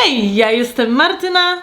Hej, ja jestem Martyna.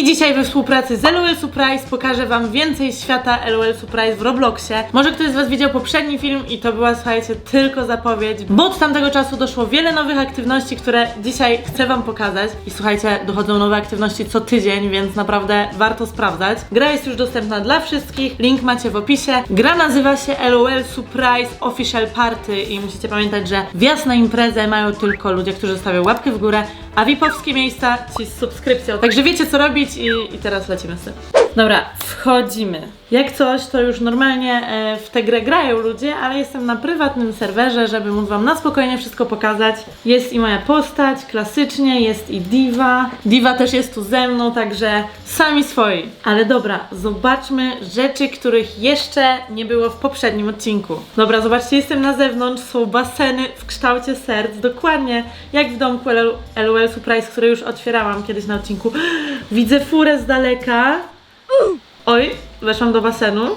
I dzisiaj we współpracy z LOL Surprise pokażę Wam więcej świata LOL Surprise w Robloxie. Może ktoś z Was widział poprzedni film i to była, słuchajcie, tylko zapowiedź, bo od tamtego czasu doszło wiele nowych aktywności, które dzisiaj chcę Wam pokazać. I słuchajcie, dochodzą nowe aktywności co tydzień, więc naprawdę warto sprawdzać. Gra jest już dostępna dla wszystkich, link macie w opisie. Gra nazywa się LOL Surprise Official Party i musicie pamiętać, że wjazd na imprezę mają tylko ludzie, którzy zostawią łapkę w górę, a VIP-owskie miejsca ci z subskrypcją. Także wiecie co robić i, i teraz lecimy z tym. Dobra, wchodzimy. Jak coś, to już normalnie e, w tę grę grają ludzie, ale jestem na prywatnym serwerze, żeby móc wam na spokojnie wszystko pokazać. Jest i moja postać, klasycznie, jest i Diva. Diva też jest tu ze mną, także sami swoi. Ale dobra, zobaczmy rzeczy, których jeszcze nie było w poprzednim odcinku. Dobra, zobaczcie, jestem na zewnątrz, są baseny w kształcie serc, dokładnie jak w domku LOL Surprise, które już otwierałam kiedyś na odcinku. Widzę furę z daleka. Oj, weszłam do basenu,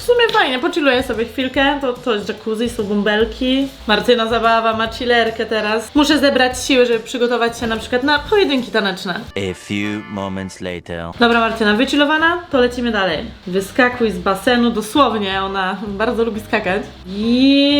w sumie fajnie, pochilluję sobie chwilkę, to, to jest jacuzzi, są bąbelki. Martyna zabawa ma chillerkę teraz. Muszę zebrać siły, żeby przygotować się na przykład na pojedynki taneczne. A few moments later. Dobra Martyna, wychillowana? To lecimy dalej. Wyskakuj z basenu, dosłownie, ona bardzo lubi skakać.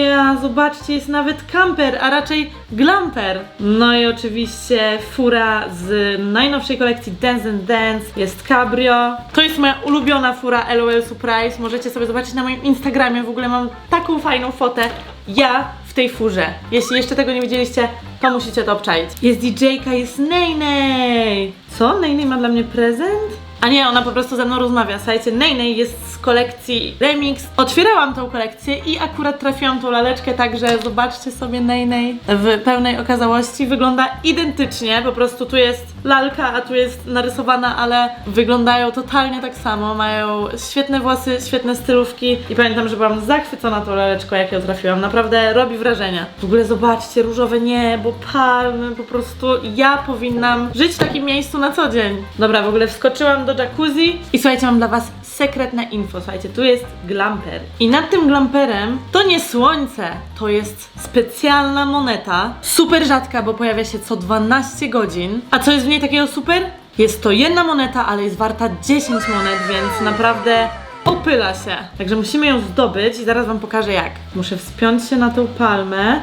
Ja, zobaczcie, jest nawet camper, a raczej glamper. No i oczywiście fura z najnowszej kolekcji Dance and Dance, jest cabrio. To jest moja ulubiona fura LOL Surprise, możecie sobie zobaczyć na moim Instagramie, w ogóle mam taką fajną fotę. Ja w tej furze. Jeśli jeszcze tego nie widzieliście, to musicie to obczaić. Jest DJ-ka, jest Neynej. Co? Neynej ma dla mnie prezent? A nie, ona po prostu ze mną rozmawia. Słuchajcie, Neynej jest z kolekcji Remix. Otwierałam tą kolekcję i akurat trafiłam tą laleczkę, także zobaczcie sobie Neynej w pełnej okazałości. Wygląda identycznie, po prostu tu jest lalka, a tu jest narysowana, ale wyglądają totalnie tak samo. Mają świetne włosy, świetne stylówki i pamiętam, że byłam zachwycona tą laleczką, jak ją trafiłam. Naprawdę robi wrażenie. W ogóle zobaczcie, różowe niebo, palmy, po prostu ja powinnam żyć w takim miejscu na co dzień. Dobra, w ogóle wskoczyłam do jacuzzi i słuchajcie, mam dla was sekretne info. Słuchajcie, tu jest glamper. I nad tym glamperem to nie słońce, to jest specjalna moneta. Super rzadka, bo pojawia się co 12 godzin. A co jest w niej takiego super? Jest to jedna moneta, ale jest warta 10 monet, więc naprawdę opyla się. Także musimy ją zdobyć i zaraz wam pokażę jak. Muszę wspiąć się na tą palmę.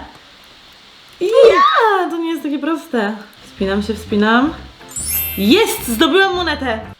Ja, to nie jest takie proste. Wspinam się, wspinam. Jest! Zdobyłam monetę!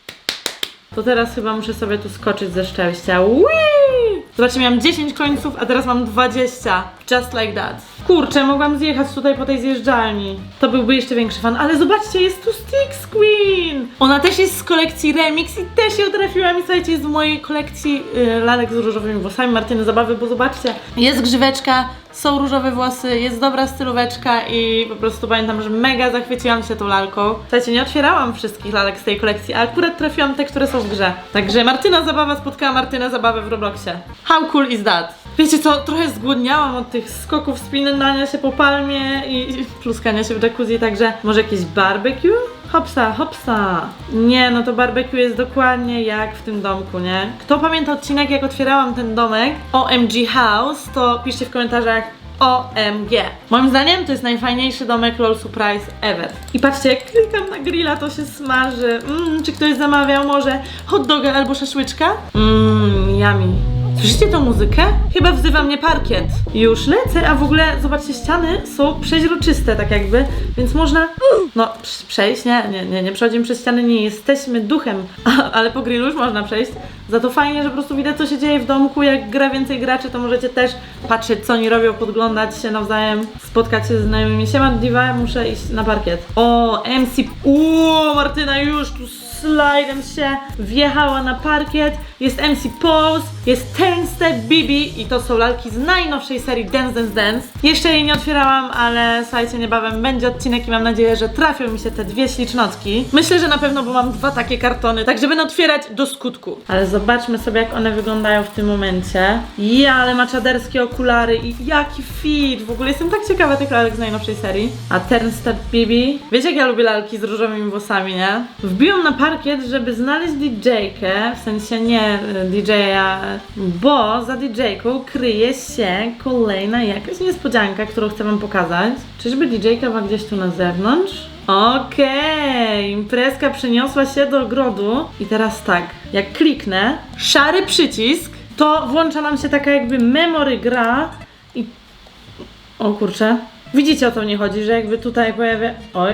To teraz chyba muszę sobie tu skoczyć ze szczęścia. Whee! Zobaczcie, miałam 10 końców, a teraz mam 20. Just like that. Kurczę, mogłam zjechać tutaj po tej zjeżdżalni. To byłby jeszcze większy fan, ale zobaczcie, jest tu Styx Queen! Ona też jest z kolekcji Remix i też ją trafiłam i słuchajcie, jest w mojej kolekcji y, lalek z różowymi włosami Martyny Zabawy, bo zobaczcie, jest grzyweczka, są różowe włosy, jest dobra stylóweczka i po prostu pamiętam, że mega zachwyciłam się tą lalką. Słuchajcie, nie otwierałam wszystkich lalek z tej kolekcji, a akurat trafiłam te, które są w grze. Także Martyna Zabawa spotkała Martynę Zabawę w Robloxie. How cool is that? Wiecie co, trochę zgłodniałam od tych skoków, spinania się po palmie i pluskania się w jacuzzi, także może jakieś barbecue? Hopsa, hopsa. Nie, no to barbecue jest dokładnie jak w tym domku, nie? Kto pamięta odcinek, jak otwierałam ten domek OMG House, to piszcie w komentarzach OMG. Moim zdaniem to jest najfajniejszy domek LOL Surprise ever. I patrzcie, jak klikam na grilla, to się smaży. Mm, czy ktoś zamawiał może hot doga albo szaszłyczka? Mmm, yummy. Słyszycie tą muzykę? Chyba wzywa mnie parkiet. Już lecę, a w ogóle zobaczcie, ściany są przeźroczyste tak jakby, więc można no przejść, nie, nie, nie, nie przechodzimy przez ściany, nie jesteśmy duchem, ale po grillu już można przejść. Za to fajnie, że po prostu widać co się dzieje w domku, jak gra więcej graczy, to możecie też patrzeć co oni robią, podglądać się nawzajem, spotkać się z znajomymi. Siema Diva, muszę iść na parkiet. O, MC, uuu, Martyna już tu slajdem się wjechała na parkiet, jest MC Pose, jest Ten Step Bibi i to są lalki z najnowszej serii Dance Dance Dance. Jeszcze jej nie otwierałam, ale słuchajcie, niebawem będzie odcinek i mam nadzieję, że trafią mi się te dwie ślicznotki. Myślę, że na pewno, bo mam dwa takie kartony, także będę otwierać do skutku. Ale zobaczmy sobie, jak one wyglądają w tym momencie. Ja, ale ma czaderskie okulary i jaki fit! W ogóle jestem tak ciekawa tych lalek z najnowszej serii. A Ten Step Bibi, wiecie jak ja lubię lalki z różowymi włosami, nie? Wbiłam na parkiet, żeby znaleźć DJ-kę, w sensie nie DJ-a, bo za DJ-ką kryje się kolejna jakaś niespodzianka, którą chcę wam pokazać. Czyżby DJ-ka ma gdzieś tu na zewnątrz? Okej, imprezka przeniosła się do ogrodu i teraz tak, jak kliknę szary przycisk, to włącza nam się taka jakby memory gra i... O kurczę, widzicie o co mnie chodzi, że jakby tutaj pojawia... Oj,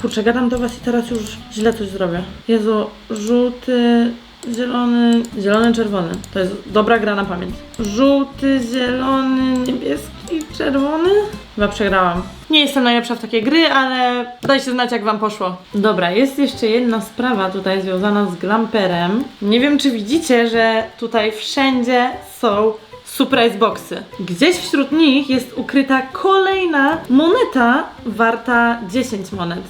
kurczę, gadam do was i teraz już źle coś zrobię. Jezu, żółty, zielony, zielony, czerwony. To jest dobra gra na pamięć. Żółty, zielony, niebieski, czerwony? Chyba przegrałam. Nie jestem najlepsza w takie gry, ale dajcie znać jak wam poszło. Dobra, jest jeszcze jedna sprawa tutaj związana z glamperem. Nie wiem czy widzicie, że tutaj wszędzie są surprise boxy. Gdzieś wśród nich jest ukryta kolejna moneta warta 10 monet.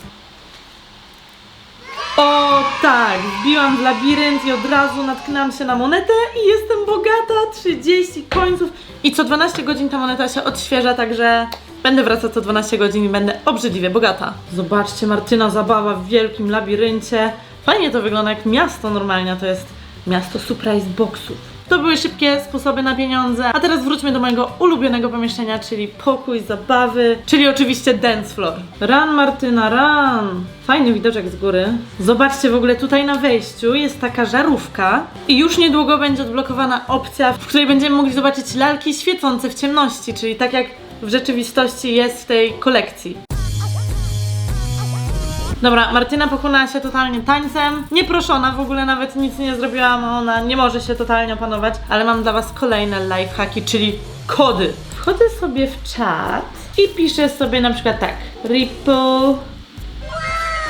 O tak, wbiłam w labirynt i od razu natknęłam się na monetę i jestem bogata, 30 końców i co 12 godzin ta moneta się odświeża, także będę wracać co 12 godzin i będę obrzydliwie bogata. Zobaczcie, Martyna zabawa w wielkim labiryncie. Fajnie to wygląda jak miasto normalnie, to jest miasto surprise boxów. To były szybkie sposoby na pieniądze. A teraz wróćmy do mojego ulubionego pomieszczenia, czyli pokój zabawy, czyli oczywiście dance floor. Run Martyna, run! Fajny widoczek z góry. Zobaczcie w ogóle tutaj na wejściu jest taka żarówka i już niedługo będzie odblokowana opcja, w której będziemy mogli zobaczyć lalki świecące w ciemności, czyli tak jak w rzeczywistości jest w tej kolekcji. Dobra, Martyna pochłonęła się totalnie tańcem. Nieproszona, w ogóle nawet nic nie zrobiłam, ona nie może się totalnie opanować, ale mam dla was kolejne lifehacki, czyli kody. Wchodzę sobie w czat i piszę sobie na przykład tak, Ripple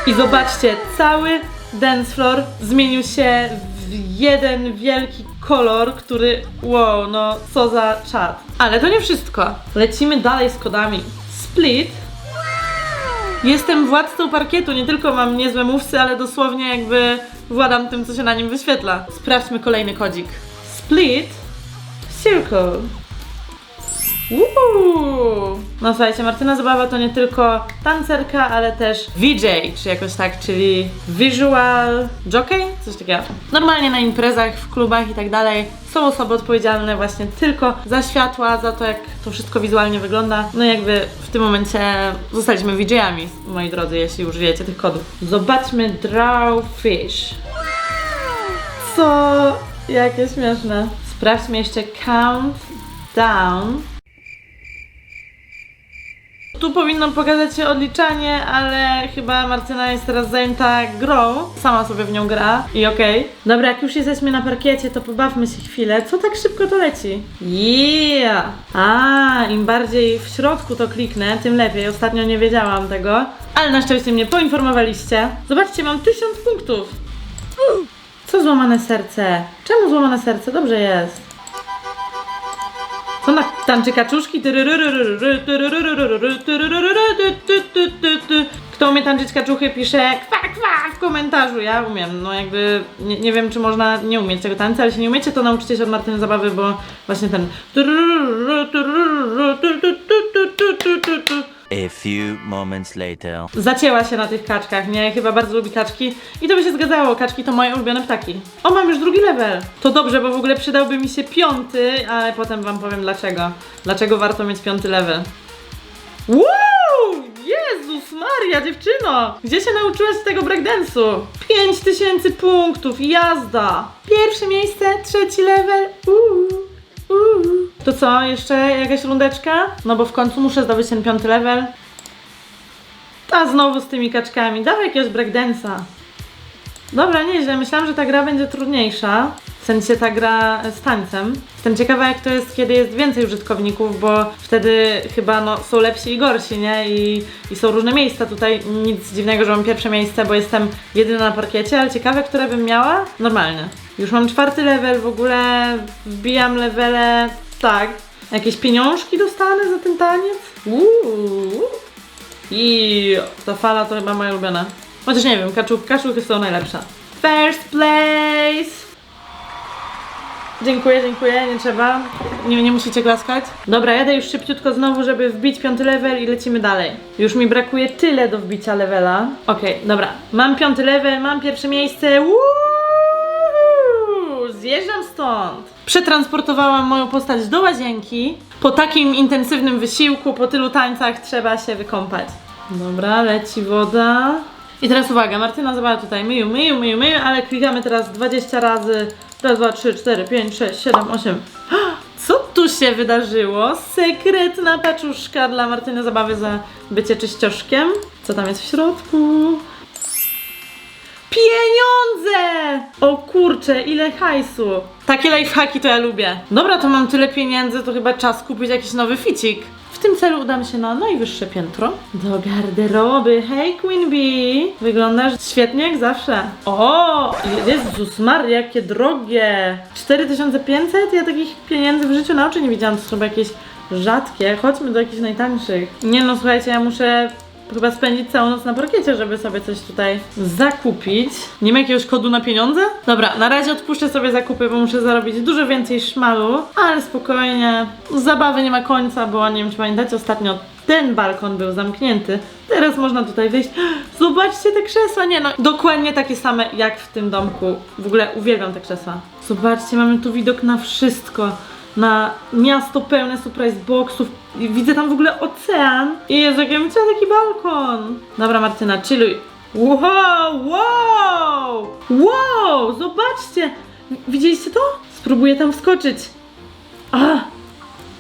i zobaczcie, cały dance floor zmienił się w jeden wielki kolor, który, wow, no co za czat. Ale to nie wszystko. Lecimy dalej z kodami. Split Jestem władcą parkietu, nie tylko mam niezłe mówcy, ale dosłownie jakby władam tym, co się na nim wyświetla. Sprawdźmy kolejny kodzik. Split Circle. Uuu. No słuchajcie, Martyna Zabawa to nie tylko tancerka, ale też VJ, czy jakoś tak, czyli Visual Jockey, coś takiego. Normalnie na imprezach, w klubach i tak dalej są osoby odpowiedzialne właśnie tylko za światła, za to jak to wszystko wizualnie wygląda. No jakby w tym momencie zostaliśmy VJ-ami, moi drodzy, jeśli użyjecie tych kodów. Zobaczmy Draw Fish. Co? Jakie śmieszne. Sprawdźmy jeszcze Count Down. Tu powinno pokazać się odliczanie, ale chyba Martyna jest teraz zajęta grą. Sama sobie w nią gra i okej. Dobra, jak już jesteśmy na parkiecie, to pobawmy się chwilę. Co tak szybko to leci? Yeah! A, im bardziej w środku to kliknę, tym lepiej. Ostatnio nie wiedziałam tego, ale na szczęście mnie poinformowaliście. Zobaczcie, mam tysiąc punktów. Co złamane serce? Czemu złamane serce? Dobrze jest. Co na tańczy kaczuszki? Kto umie tańczyć kaczuchy pisze kwa kwa w komentarzu. Ja umiem, no jakby nie, nie wiem czy można nie umieć tego tańca, ale jeśli nie umiecie to nauczycie się od Martyny Zabawy, bo właśnie ten A few moments later. zacięła się na tych kaczkach, nie? Chyba bardzo lubi kaczki i to by się zgadzało, kaczki to moje ulubione ptaki. O, mam już drugi level. To dobrze, bo w ogóle przydałby mi się piąty, ale potem wam powiem dlaczego. Dlaczego warto mieć piąty level. Wow! Jezus Maria, dziewczyno! Gdzie się nauczyłaś tego breakdance'u? 5000 punktów, jazda! Pierwsze miejsce, trzeci level. Uuu. To co, jeszcze jakaś rundeczka? No bo w końcu muszę zdobyć ten piąty level. A znowu z tymi kaczkami. Dawaj jakiegoś breakdance'a. Dobra, nieźle. Myślałam, że ta gra będzie trudniejsza. W sensie ta gra z tańcem. Jestem ciekawa jak to jest, kiedy jest więcej użytkowników, bo wtedy chyba no, są lepsi i gorsi, nie? I, I są różne miejsca tutaj. Nic dziwnego, że mam pierwsze miejsce, bo jestem jedyna na parkiecie, ale ciekawe, które bym miała? Normalnie. Już mam czwarty level, w ogóle wbijam levele, tak. Jakieś pieniążki dostanę za ten taniec? Uuu. I ta fala to chyba moja ulubiona. Chociaż nie wiem, kaczuch, kaczuchy są najlepsze. First place! Dziękuję, dziękuję, nie trzeba. Nie, nie musicie klaskać. Dobra, jadę już szybciutko znowu, żeby wbić piąty level i lecimy dalej. Już mi brakuje tyle do wbicia levela. Okej, dobra. Mam piąty level, mam pierwsze miejsce. Woo! zjeżdżam stąd. Przetransportowałam moją postać do łazienki. Po takim intensywnym wysiłku, po tylu tańcach trzeba się wykąpać. Dobra, leci woda. I teraz uwaga, Martyna zobacz tutaj, myju, myju, myju, myju, ale klikamy teraz 20 razy. Raz, dwa, trzy, cztery, pięć, sześć, siedem, osiem. Co tu się wydarzyło? Sekretna paczuszka dla Martyny Zabawy za bycie czyścioszkiem. Co tam jest w środku? Pieniądze! O kurczę, ile hajsu. Takie lifehacki to ja lubię. Dobra, to mam tyle pieniędzy, to chyba czas kupić jakiś nowy ficik. W tym celu udam się na najwyższe piętro. Do garderoby. Hej, Queen Bee! Wyglądasz świetnie jak zawsze. O! Jezus Maria, jakie drogie! 4500? Ja takich pieniędzy w życiu na oczy nie widziałam. To są chyba jakieś rzadkie. Chodźmy do jakichś najtańszych. Nie no, słuchajcie, ja muszę chyba spędzić całą noc na parkiecie, żeby sobie coś tutaj zakupić. Nie ma jakiegoś kodu na pieniądze? Dobra, na razie odpuszczę sobie zakupy, bo muszę zarobić dużo więcej szmalu, ale spokojnie. Zabawy nie ma końca, bo nie wiem czy pamiętacie, ostatnio ten balkon był zamknięty. Teraz można tutaj wyjść. Zobaczcie te krzesła, nie no, dokładnie takie same jak w tym domku. W ogóle uwielbiam te krzesła. Zobaczcie, mamy tu widok na wszystko na miasto pełne surprise boxów. I widzę tam w ogóle ocean. I Jezu, jak ja bym taki balkon. Dobra, Martyna, chilluj. Wow, wow! Wow, zobaczcie! Widzieliście to? Spróbuję tam wskoczyć. A,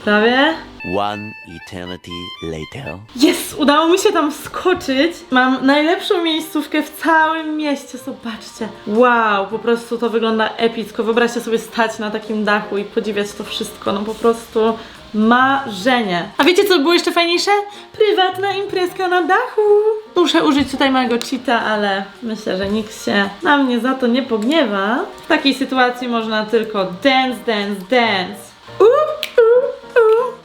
prawie. One eternity later. Jest! Udało mi się tam wskoczyć. Mam najlepszą miejscówkę w całym mieście. Zobaczcie. Wow, po prostu to wygląda epicko. Wyobraźcie sobie stać na takim dachu i podziwiać to wszystko. No po prostu marzenie. A wiecie co było jeszcze fajniejsze? Prywatna imprezka na dachu. Muszę użyć tutaj mojego cheata, ale myślę, że nikt się na mnie za to nie pogniewa. W takiej sytuacji można tylko dance, dance, dance. Up.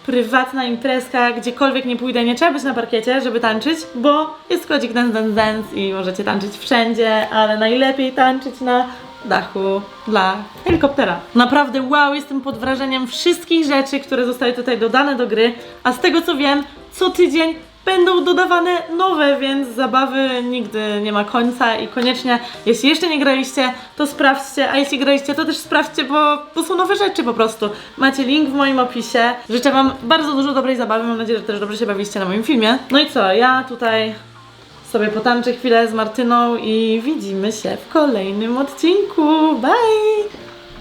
Prywatna imprezka, gdziekolwiek nie pójdę, nie trzeba być na parkiecie, żeby tańczyć, bo jest kodzik Dance Dance Dance i możecie tańczyć wszędzie, ale najlepiej tańczyć na dachu dla helikoptera. Naprawdę wow, jestem pod wrażeniem wszystkich rzeczy, które zostały tutaj dodane do gry, a z tego co wiem, co tydzień będą dodawane nowe, więc zabawy nigdy nie ma końca i koniecznie, jeśli jeszcze nie graliście, to sprawdźcie, a jeśli graliście, to też sprawdźcie, bo, bo są nowe rzeczy po prostu. Macie link w moim opisie. Życzę Wam bardzo dużo dobrej zabawy, mam nadzieję, że też dobrze się bawiliście na moim filmie. No i co, ja tutaj sobie potańczę chwilę z Martyną i widzimy się w kolejnym odcinku. Bye!